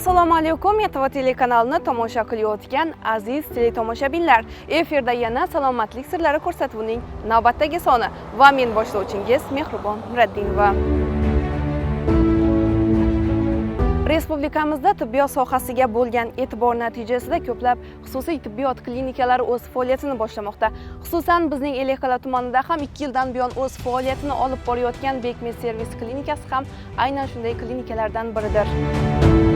assalomu alaykum etv telekanalini tomosha qilayotgan aziz teletomoshabinlar. Efirda yana salomatlik sirlari ko'rsatuvining navbatdagi soni va men boshlovchingiz mehribon muraddinova respublikamizda tibbiyot sohasiga bo'lgan e'tibor natijasida ko'plab xususiy tibbiyot klinikalari o'z faoliyatini boshlamoqda. Xususan bizning ellikqal'a tumanida ham ikki yildan buyon o'z faoliyatini olib borayotgan bekmed servis klinikasi ham aynan shunday klinikalardan biridir.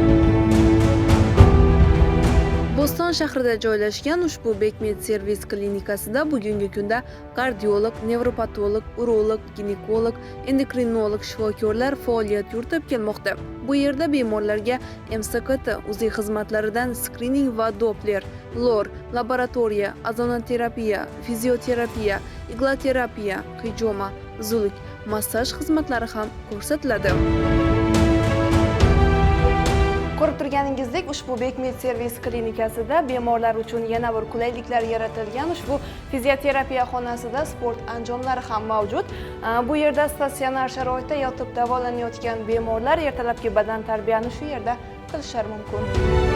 Bo'ston shahrida joylashgan ushbu bekmed servis klinikasida bugungi kunda kardiolog nevropatolog urolog ginekolog endokrinolog shifokorlar faoliyat yuritib kelmoqda. Bu yerda bemorlarga mskt UZI xizmatlaridan skrining va doppler lor laboratoriya ozonoterapiya fizioterapiya iglaterapiya, hijoma zulik, massaj xizmatlari ham ko'rsatiladi. Ko'rib turganingizdek ushbu bekmed servis klinikasida bemorlar uchun yana bir qulayliklar yaratilgan ushbu fizioterapiya xonasida sport anjomlari ham mavjud. Bu yerda statsionar sharoitda yotib davolanayotgan bemorlar ertalabki badan tarbiyani shu yerda qilishlari mumkin.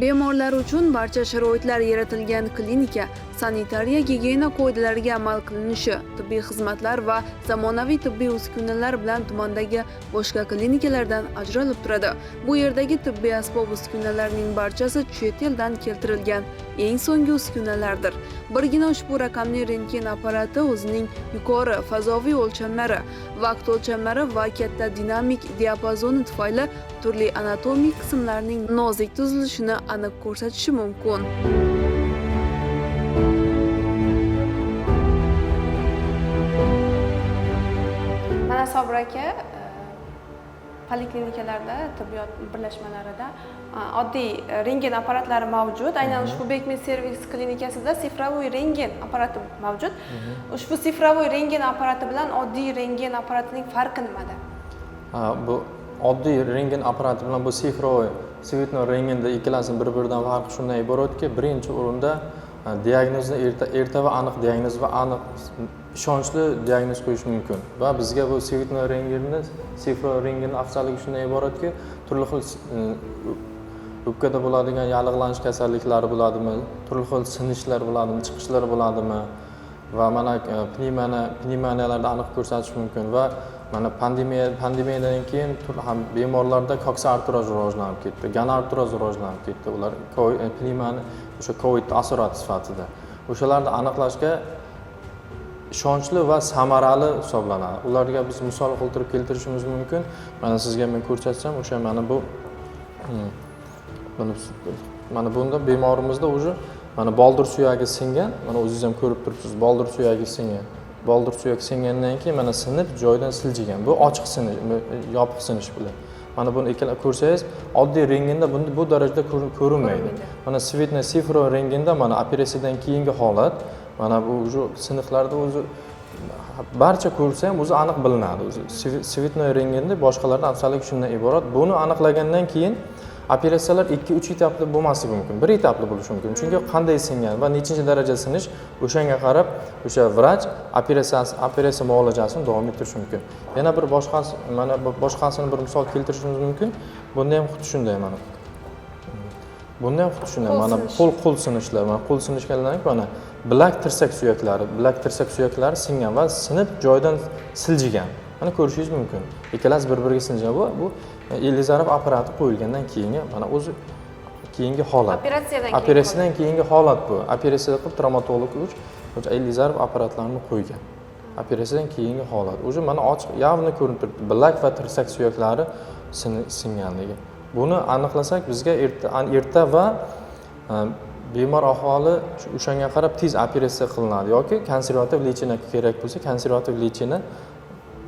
Bemorlar uchun barcha sharoitlar yaratilgan klinika sanitariya gigiyena qoidalariga amal qilinishi tibbiy xizmatlar va zamonaviy tibbiy uskunalar bilan tumandagi boshqa klinikalardan ajralib turadi. Bu yerdagi tibbiy asbob uskunalarning barchasi chet eldan keltirilgan eng so'nggi uskunalardir. Birgina ushbu raqamli rentgen apparati o'zining yuqori fazoviy o'lchamlari vaqt o'lchamlari va katta dinamik diapazoni tufayli turli anatomik qismlarning nozik tuzilishini aniq ko'rsatishi mumkin mana sobir aka e, poliklinikalarda tibbiyot birlashmalarida e, oddiy rentgen apparatlari mavjud. Aynan ushbu bekmed servis klinikasida sifrovoy rentgen apparati mavjud. Ushbu sifrovoy rentgen apparati bilan oddiy rentgen apparatining farqi nimada? Bu oddiy rentgen apparati bilan bu sifrovoy svetnoy rentgenda ikkalasini bir biridan farqi shundan iboratki birinchi o'rinda diagnozni erta erta va aniq diagnoz va aniq ishonchli diagnoz qo'yish mumkin va bizga bu svetnoy rentgenni sifrovoy rentgenni afzalligi shundan iboratki turli xil o'pkada bo'ladigan yallig'lanish kasalliklari bo'ladimi turli xil sinishlar bo'ladimi chiqishlar bo'ladimi va mana e, pnevmoniya pnevmoniyalarni aniq ko'rsatish mumkin va mana pandemiya pandemiyadan keyin tur- ham bemorlarda koksaartroz rivojlanib ketdi ganartroz rivojlanib ketdi. Ular ko- e, o'sha covid taassuroti sifatida. O'shalarni aniqlashga ishonchli va samarali hisoblanadi. Ularga biz misol qiltirib keltirishimiz mumkin. Mana sizga men ko'rsatsam o'sha mana bu hmm, buni mana bunda bemorimizda уже mana boldir suyagi singan. Mana o'zingiz ham ko'rib turibsiz boldir suyagi singan. Boldir suyak singandan keyin mana sinib joyidan siljigan. Bu ochiq sinish yopiq sinish bilan mana buni ikkala ko'rsangiz oddiy rentgenda bunda bu darajada ko'r- ko'rinmaydi. Mana svetnoy sifro rentgenda mana operatsiyadan keyingi holat mana bu уже siniqlarda o'zi barcha ko'rsa ham o'zi aniq bilinadi. O'zi svetnoy rentgenda boshqalardan afzalligi shundan iborat. Buni aniqlagandan keyin operatsiyalar ikki uch etapli bo'lmasligi mumkin bir etapli bo'lishi mumkin. Chunki qanday singan va nechinchi daraja sinish o'shanga qarab o'sha vrach operatsiyasi operatsiya muolajasini davom ettirishi mumkin. Yana bir boshqasi mana bu- boshqasini bir misol keltirishimiz mumkin. Bunda ham xuddi shunday mana. Bunda ham xuddi shunday mana sinish. qo'l qo'l sinishlar mana qo'l keyin mana bilak tirsak suyaklari bilak tirsak suyaklari singan va sinib joyidan siljigan. Mana ko'rishingiz mumkin. Ikkalasi bir biriga singan bu bu elizarov apparati qo'yilgandan keyingi mana o'zi keyingi holat. Operatsiyadan keyin operatsiyadan keyingi holat bu. Operatsiya qilib travmatolog uch o'sha elizarov apparatlarini qo'ygan. Operatsiyadan keyingi holat. Уже mana ochiq явно ko'rinib turibdi. Bilak va tirsak suyaklari sin- singanligi. Buni aniqlasak bizga erta erta va e, bemor ahvoli o'shanga qarab tez operatsiya qilinadi yoki konservativ lechina kerak bo'lsa konservativ lechina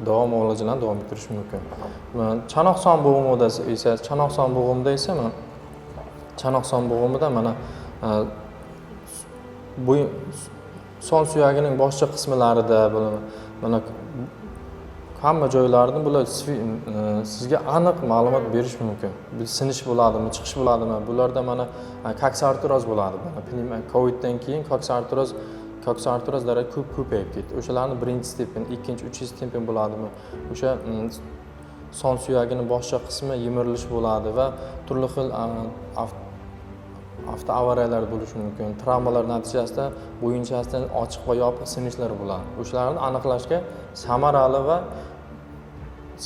davom muolajalarni davom ettirish mumkin. Chanoqson bo'g'imida esa chanoqson bo'g'imida esa mana chanoqson bo'g'imida mana bo'yin bu son suyagining boshqa qismlarida mana hamma joylarini bular e, sizga aniq ma'lumot berish mumkin. Sinish bo'ladimi chiqish bo'ladimi? Bularda mana e, koksartroz bo'ladi. Mana coviddan keyin koksartroz koksartrozlari ko'p ko'payib ketdi. O'shalarni birinchi stepen ikkinchi uchinchi stepen bo'ladimi? O'sha mm, son suyagini boshqa qismi yemirilish bo'ladi va turli xil avtoavariyalar bo'lishi mumkin. Travmalar natijasida bo'yinchasidan ochiq va yopiq sinishlar bo'ladi. O'shalarni aniqlashga samarali va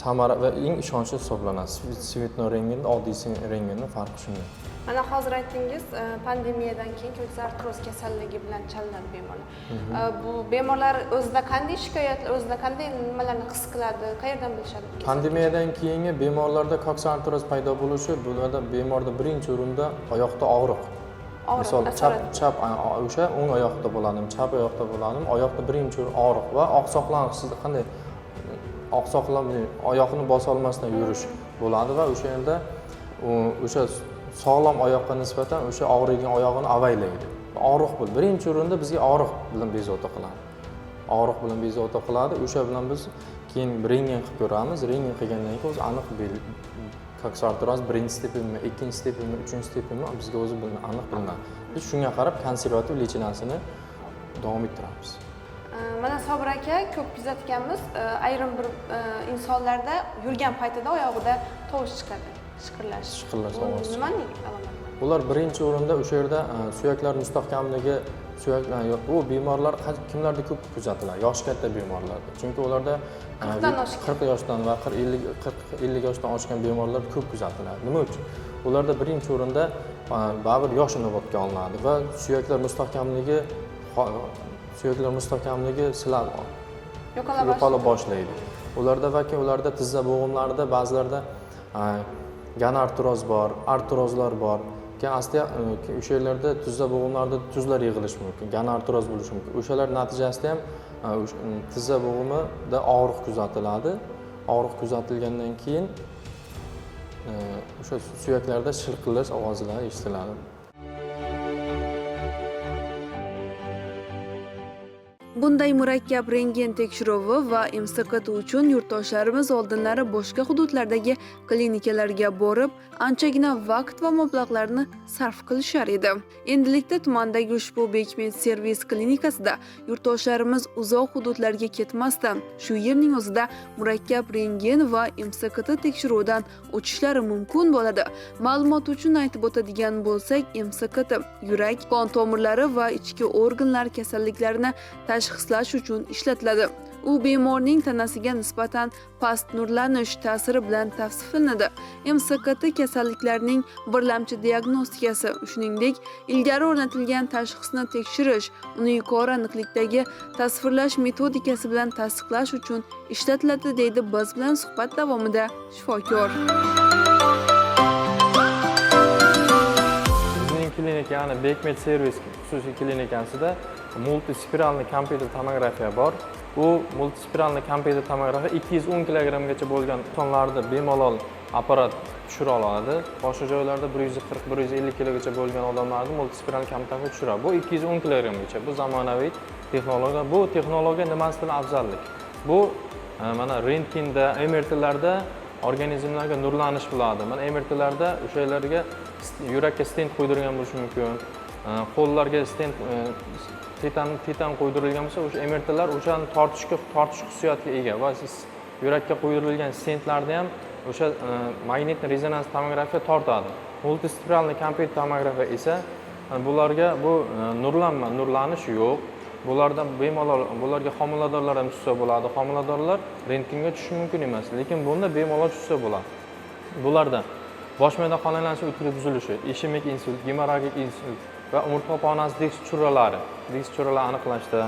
samara va eng ishonchli hisoblanadi. Svetno rentgen oddiy rentgenni farqi shunda mana hozir aytdingiz e, pandemiyadan keyin ko'ksa artroz kasalligi bilan chalinadi bemorlar. E, bu bemorlar o'zida qanday shikoyatlar o'zida qanday nimalarni his qiladi qayerdan bilishadi pandemiyadan keyingi bemorlarda koksartroz paydo bo'lishi bo'ladi bemorda birinchi o'rinda oyoqda og'riq. Misol chap chap o'sha o'ng oyoqda bo'ladimi chap oyoqda bo'ladimi oyoqda birinchi o'rin og'riq va oqsoqlanish sizda qanday oqsoqlanmay oyoqni bosolmasdan yurish bo'ladi va o'sha yerda o'sha sog'lom oyoqqa nisbatan o'sha og'riydigan oyog'ini avaylaydi. Og'riq bo'l birinchi o'rinda bizga og'riq bilan bezovta qiladi. Og'riq bilan bezovta qiladi. O'sha bilan biz keyin rentgen qilib ko'ramiz. Rentgen qilgandan keyin o'zi aniq bel- koksartroz birinchi stepenmi ikkinchi stepenmi uchinchi stepenmi bizga o'zi aniq bilinadi. Biz shunga qarab konservativ lechinasini davom ettiramiz. Mana sobir aka ko'p kuzatganmiz. E, ayrim bir e, insonlarda yurgan paytida oyog'ida tovush chiqadi. Shiqirlash Shiqirlash ovozi nimaning alomati ular birinchi o'rinda o'sha yerda e, suyaklar mustahkamligi suyak e, bu bemorlar kimlarda ko'p kuzatiladi? Yoshi katta bemorlarda. Chunki ularda qirq yoshdan va qirq ellik qirq ellik yoshdan oshgan bemorlar ko'p kuzatiladi. Nima uchun? Ularda birinchi o'rinda baribir yosh inobatga olinadi va suyaklar mustahkamligi suyaklar mustahkamligi silab yo'qola yo'qola boshlaydi. ularda keyin ularda tizza bo'g'imlarida ba'zilarda ganartroz bor artrozlar bor. Keyin asta e, o'sha yerlarda tizza bo'g'imlarida tuzlar yig'ilishi mumkin ganartroz bo'lishi mumkin. O'shalar natijasida ham tizza bo'g'imida og'riq kuzatiladi. Og'riq kuzatilgandan keyin e, o'sha suyaklarda shilqillash ovozlari eshitiladi Bunday murakkab rentgen tekshiruvi va MSKT uchun yurtdoshlarimiz oldinlari boshqa hududlardagi klinikalarga borib, anchagina vaqt va mablag'larni sarf qilishar edi. Endilikda tumandagi ushbu Bekmet servis klinikasida yurtdoshlarimiz uzoq hududlarga ketmasdan, shu yerning o'zida murakkab rentgen va MSKT tekshiruvidan o'tishlari mumkin bo'ladi. Ma'lumot uchun aytib o'tadigan bo'lsak, MSKT yurak, qon tomirlari va ichki organlar kasalliklarini tashxislash uchun ishlatiladi. U bemorning tanasiga nisbatan past nurlanish ta'siri bilan tavsiflanadi. MSKT kasalliklarning birlamchi diagnostikasi, shuningdek, ilgari o'rnatilgan tashxisni tekshirish, uni yuqori aniqlikdagi tasvirlash metodikasi bilan tasdiqlash uchun ishlatiladi, deydi biz bilan suhbat davomida shifokor. bizning klinika ya'ni bekmed servis xususiy klinikasida multispiralniy kompyuter tomografiya bor. U multispiralniy kompyuter tomografiya ikki yuz o'n kilogrammgacha bo'lgan sonlarni bemalol apparat tushira oladi. Boshqa joylarda bir yuz qirq bir yuz ellik kilogacha bo'lgan odamlarni multispiral kompyuterga tushiradi. Bu ikki yuz o'n kilogrammgacha bu zamonaviy texnologiya. Bu texnologiya nimasidan afzallik? Bu e, mana rentgenda mrtlarda organizmlarga nurlanish bo'ladi mana mrtlarda o'sha yerlarga st- yurakka stent qo'ydirgan bo'lishi mumkin. E, qo'llarga stent e, titan titan qo'ydirilgan bo'lsa o'sha mrtlar o'shani tortishga tortish xususiyatiga ega. Va siz yurakka qo'ydirilgan stentlarni ham o'sha e, magnitniy rezonans tomografiya tortadi. Multispiralniy kompyuter tomografiya esa e, bularga bu e, nurlanma nurlanish yo'q. Bulardan bemalol bularga homiladorlar ham tushsa bo'ladi. Homiladorlar rentgenga tushishi mumkin emas lekin bunda bemalol tushsa bo'ladi. Bularda bosh miyada qon aylanishi o'tkir buzilishi ishemik insult gemorragik insult va umurtqa pog'onasi disk chuchuralari disk aniqlashda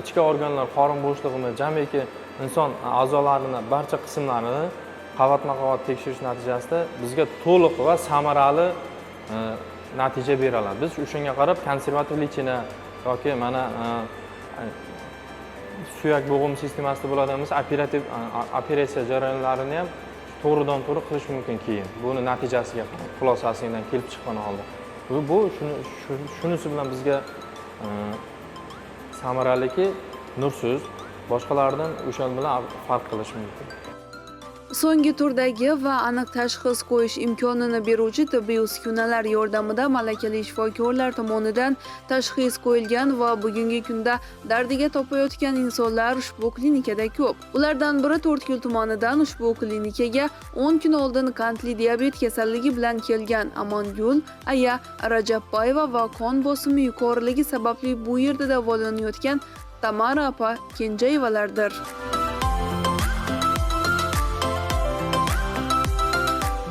ichki organlar qorin bo'shlig'ini jamiki inson a'zolarini barcha qismlarini qavatma qavat tekshirish natijasida bizga to'liq va samarali natija natija oladi biz o'shanga qarab konservativ lechina yoki mana suyak bo'g'im sistemasida bo'ladigan bo'lsa operativ operatsiya jarayonlarini ham to'g'ridan to'g'ri qilish mumkin keyin. Buni natijasiga qarab xulosasidan kelib chiqqan holda. Bu shuni shunisi bilan bizga e, samaraliki nursiz boshqalardan o'sha bilan farq qilish mumkin. So'nggi turdagi va aniq tashxis qo'yish imkonini beruvchi tibbiy uskunalar yordamida malakali shifokorlar tomonidan tashxis qo'yilgan va bugungi kunda dardiga topayotgan insonlar ushbu klinikada ko'p. Ulardan biri to'rtko'l tumanidan ushbu klinikaga 10 kun oldin qandli diabet kasalligi bilan kelgan. Amongul aya rajabboyeva va qon bosimi yuqoriligi sababli bu yerda davolanayotgan tamara opa kenjayevalardir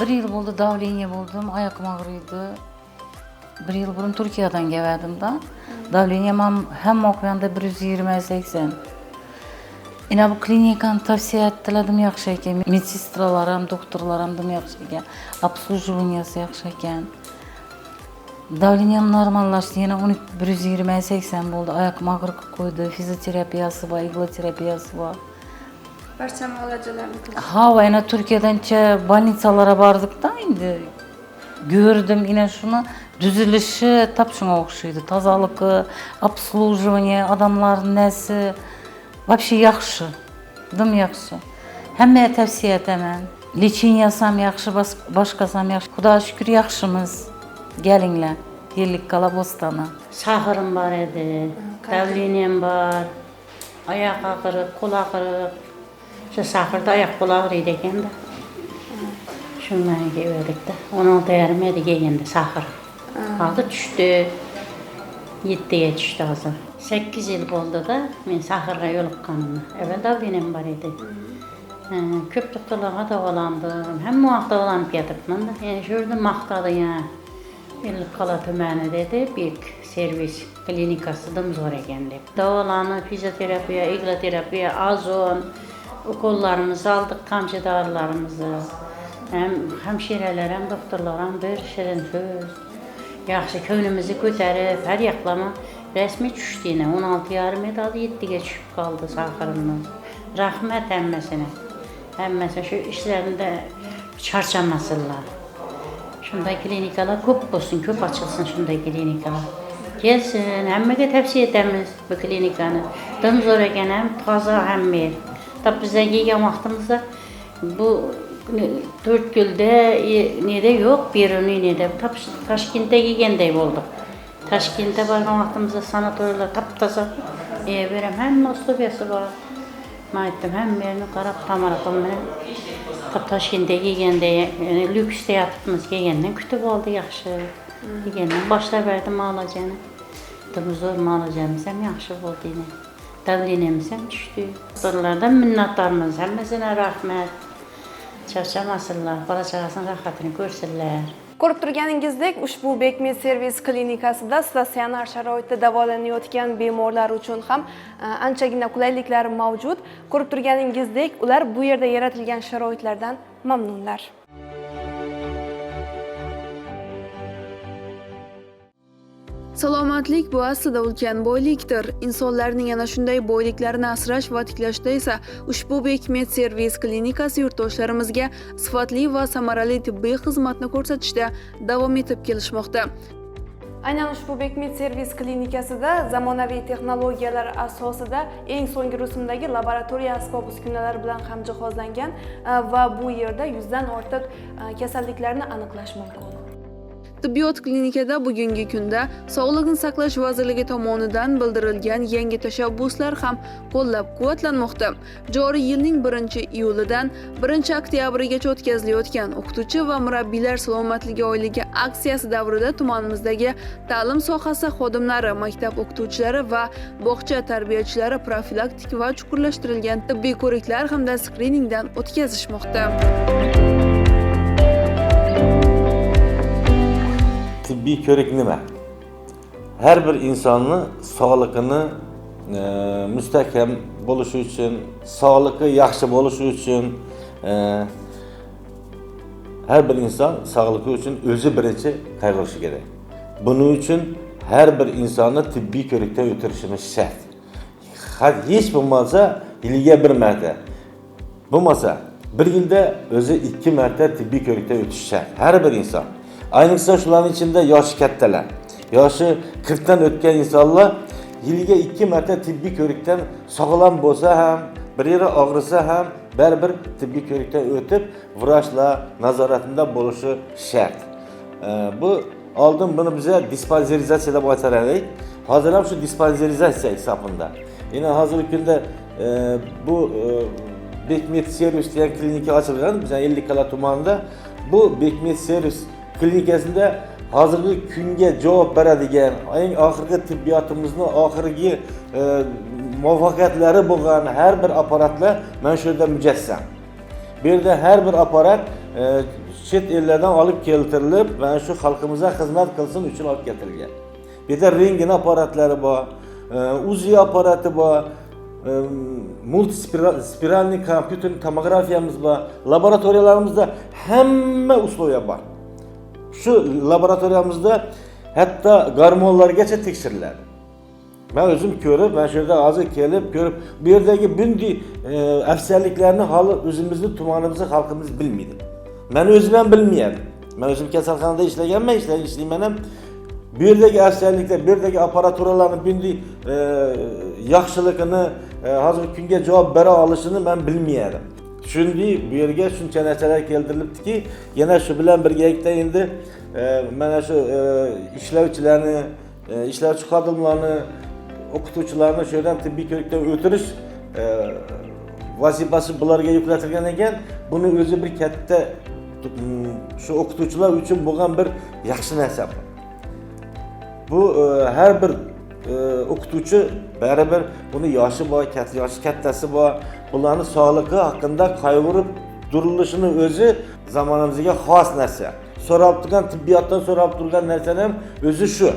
bir yil bo'ldi давление bo'ldim oyoqim og'riydi bir yil burun turkiyadan kelgandim da давлением ham hamma o'qiganda bir yuz yigirma sakson ina bu klinikani tavsiya etdilardim yaxshi ekan medsestralar ham doktorlar ham dim yaxshi ekan обслуживанияsi yaxshi ekan давлением normallashdi yana o'n bir yuz yigirma sakson bo'ldi oyoqim og'riq qo'ydi fizioterapiyasi bor igloterapiyasi bor barcha muolajalarni ha va yana turkiyadancha больницаларga bordikda endi ko'rdim ina shuni tuzilishi tap shunga o'xshaydi tozaligi обслуживание odamlarni nasi вообще yaxshi dim yaxshi hammaga tavsiya etaman lecheniyasi ham yaxshi bas- boshqasi ham yaxshi xudoga shukur yaxshimiz kelinglar yellik kolobostani Sahırım var idi, davleniyem var, ayak ağrı, kol ağrı. Şu sakırda ayak kulağı reydeken de. Şunları geverdik de. Onun değermedi gelindi sakır. Aldı düştü. Yettiye düştü azı. Sekiz yıl oldu da ben sakırga yolup kanımda. Evvel de benim var idi. Ee, köp tutulağa da olandım. Hem muhakta olanıp yatıpman. Yani şurada maktadı ya. İllik kala tümeni dedi. Büyük servis klinikası da zor eken de. Davalanı fizyoterapiya, igloterapiya, azon, ukollarımızı aldıq, qamçı dorilarımızı. Həm həmşirələr, həm doktorlar, həm bir şirin söz. Yaxşı könlümüzü götərib, hər yaxlama rəsmi düşdü yenə. 16 yarım edadı 7-yə düşüb qaldı saxırımız. Rəhmət həmməsinə. Həmməsinə şu işlərində çarçamasınlar. Şunda klinikalar köp olsun, köp açılsın şunda klinikalar. Gelsin, həmməyə tavsiyə edəmiz bu klinikanı. Dım zor ekan, həm taza, həm Hatta bize yiyken vaxtımızda bu dört gülde e, ne de yok birini ne de. Taşkent'e yiyken oldu. Taşkent'e bargan vaxtımızda sanatorlar taptasa e, verem hem nostobiyası var. Maittim hem birini karap tamarakım bilen. Taşkent'e yiyken de yani, e, lüks teyatrımız yiyenden kütüb oldu yaxşı. Yiyenden başla verdim alacağını. Dımızor malacağımız hem yaxşı oldu yine. Davleniyemiz həm düşdü. Doktorlardan minnətdarmız, həmməsinə rəhmət. Çarçamasınlar, balacağasının rahatını görsünlər. ko'rib turganingizdek ushbu bekmed servis klinikasida statsionar sharoitda davolanayotgan bemorlar uchun ham e, anchagina qulayliklar mavjud ko'rib turganingizdek ular bu yerda yaratilgan sharoitlardan mamnunlar Salomatlik bu aslida ulkan boylikdir. Insonlarning ana shunday boyliklarini asrash va tiklashda esa ushbu Bekmed servis klinikasi yurtdoshlarimizga sifatli va samarali tibbiy xizmatni ko'rsatishda davom etib kelishmoqda. aynan ushbu bekmed servis klinikasida zamonaviy texnologiyalar asosida eng so'nggi rusumdagi laboratoriya asbob uskunalar bilan ham jihozlangan e, va bu yerda yuzdan ortiq e, kasalliklarni aniqlash mumkin Tibbiyot klinikada bugungi kunda Sog'liqni saqlash vazirligi tomonidan bildirilgan yangi tashabbuslar ham qo'llab-quvvatlanmoqda. Joriy yilning 1-iyulidan 1-oktyabrigacha o'tkazilayotgan o'qituvchi va murabbiylar salomatligi oyligi aksiyasi davrida tumanimizdagi ta'lim sohasi xodimlari, maktab o'qituvchilari va bog'cha tarbiyachilari profilaktik va chuqurlashtirilgan tibbiy ko'riklar hamda skriningdan o'tkazishmoqda. Tibbiy ko'rik nima har bir insonni sog'lig'ini e, mustahkam bo'lishi uchun sog'lig'i yaxshi bo'lishi uchun e, har bir inson sog'lig'i uchun o'zi birinchi qayg'urishi kerak buning uchun har bir insonni tibbiy ko'rikdan o'tirishimiz shart Ha- hech bo'lmasa yiliga bir marta bo'lmasa bir yilda o'zi ikki marta tibbiy ko'rikdan o'tishi shart har bir inson ayniqsa shularning ichida yoshi kattalar. Yoshi qirqdan o'tgan insonlar yiliga ikki marta tibbiy ko'rikdan sog'lom bo'lsa ham bir yeri og'risa ham baribir tibbiy ko'rikdan o'tib vrachlar nazoratida bo'lishi shart. Ee, bu oldin buni biza dispanzerizatsiya deb aytar edik hozir ham shu dispanzerizatsiya hisobida. Yana hozirgi kunda e, bu e, bekmet servis degan klinika ochilgan bizani ellikqal'a tumanida. Bu bekmet servis klinikasida hozirgi kunga javob beradigan eng oxirgi tibbiyotimizni oxirgi e, muvaffaqiyatlari bo'lgan har bir apparatlar mana shu yerda mujassam. Bu yerda har bir apparat e, chet ellardan olib keltirilib mana shu xalqimizga xizmat qilsin uchun olib keltirilgan. Bu yerda rentgen apparatlari bor e, uzi apparati bor multispiralniy kompyuter tomografiyamiz bor laboratoriyalarimizda hamma uslubiya bor shu laboratoriyamizda hatto gormonlargacha tekshiriladi man o'zim ko'rib mana shu yerda hozir kelib ko'rib bu yerdagi bunday e, afzalliklarni hali o'zimizni tumanimizni xalqimiz bilmaydi man o'zim ham bilmayapman man o'zim kasalxonada ishlaganman ishlay ishlayman ham bu yerdagi afzalliklar bu yerdagi apparaturalarni bunday e, yaxshiligini e, hozirgi kunga javob bera olishini man bilmayapman shunday bu yerga shuncha narsalar keltirilibdiki yana shu bilan birgalikda endi e, mana shu e, ishlovchilarni e, ishlovchi xodimlarni o'qituvchilarni shu yerdan tibbiy ko'rikdan o'tirish e, vazifasi bularga yuklatilgan ekan buni o'zi bir katta shu o'qituvchilar uchun bo'lgan bir yaxshi narsa bu e, har bir e, o'qituvchi baribir buni yoshi bor yoshi kattasi bor bularni sog'lig'i haqida qayg'urib turilishini o'zi zamonamizga xos narsa so'rab turgan tibbiyotdan so'rab turgan narsani ham o'zi shu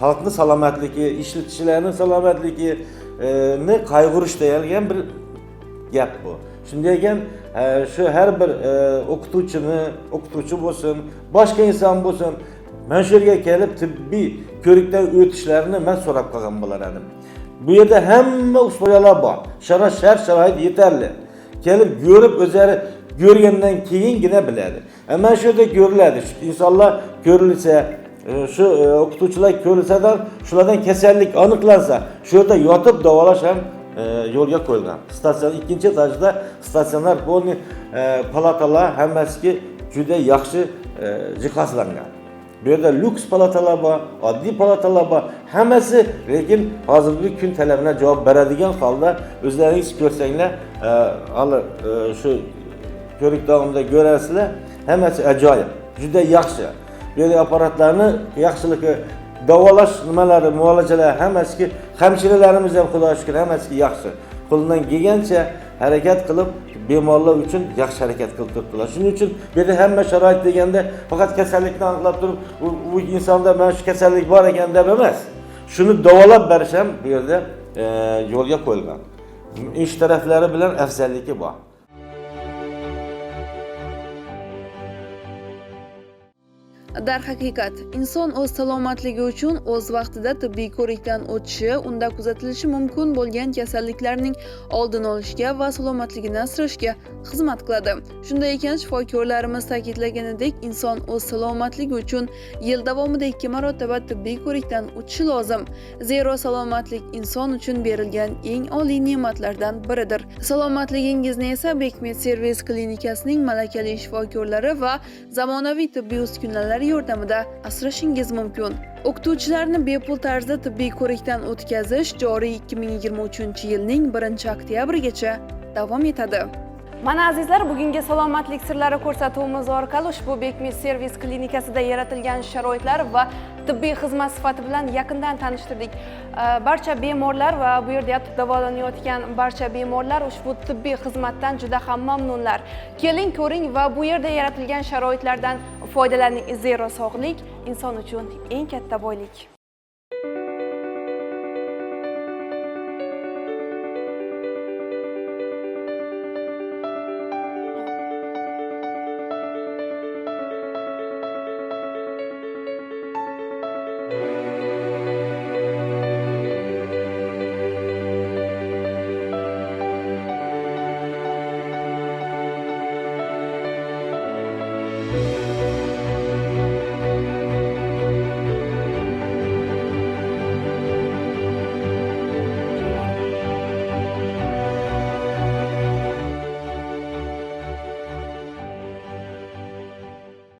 xalqni salomatligi ishlatuvchilarni salomatligini qayg'urish deyilgan bir gap bu. Shunday ekan e, shu har bir e, o'qituvchini o'qituvchi bo'lsin boshqa inson bo'lsin mana shu yerga kelib tibbiy ko'rikdan o'tishlarini man so'rab qolgan bo'lar edim bu yerda hamma uskunalar bor shart shart sharoit yetarli kelib ko'rib o'zlari ko'rgandan keyingina biladi E, mana shu yerda ko'riladi Shu insonlar ko'rilsa e, shu e, o'qituvchilar ko'rilsadan shulardan kasallik aniqlansa shu yerda yotib davolash ham e, yo'lga qo'yilgan statsion ikkinchi etajda statsionar полный e, palatalar hammasiga juda yaxshi e, jihozlangan Belə də lüks palatalar var, adli palatalar var. Həməsi lakin hazırki gün tələbinə cavab bərədigən halda özləri heç görsənlər, e, hələ e, şu görük dağında görərsizlər, həməsi əcaib, cüdə yaxşı. Belə aparatlarını yaxşılıq e, davalaş nimələri, müalicələr həməsi ki, həmşirələrimiz də Xudağa şükür həməsi ki yaxşı. Qolundan gəlgəncə hərəkət qılıb bemorlar uchun yaxshi harakat qilib turibdilar shuning uchun bu yerda hamma sharoit deganda faqat kasallikni aniqlab turib u, u insonda mana shu kasallik bor ekan deb emas shuni davolab berish ham bu yerda e, yo'lga qo'yilgan ish taraflari bilan afzalligi bor darhaqiqat inson o'z salomatligi uchun o'z vaqtida tibbiy ko'rikdan o'tishi unda kuzatilishi mumkin bo'lgan kasalliklarning oldini olishga va salomatligini asrashga xizmat qiladi. Shunday ekan shifokorlarimiz ta'kidlaganidek inson o'z salomatligi uchun yil davomida ikki marotaba tibbiy ko'rikdan o'tishi lozim. Zero salomatlik inson uchun berilgan eng oliy ne'matlardan biridir. Salomatligingizni esa bekmet servis klinikasining malakali shifokorlari va zamonaviy tibbiy uskunalar yordamida asrashingiz mumkin o'qituvchilarni bepul tarzda tibbiy ko'rikdan o'tkazish joriy 2023 yilning 1 oktyabrigacha davom etadi Mana azizlar, bugungi salomatlik sirlari ko'rsatuvimiz orqali ushbu Bekmi servis klinikasida yaratilgan sharoitlar va tibbiy xizmat sifati bilan yaqindan tanishtirdik. Barcha bemorlar va bu yerda yotib davolanayotgan barcha bemorlar ushbu tibbiy xizmatdan juda ham mamnunlar. Keling, ko'ring va bu yerda yaratilgan sharoitlardan foydalaning zero sog'lik inson uchun eng katta boylik.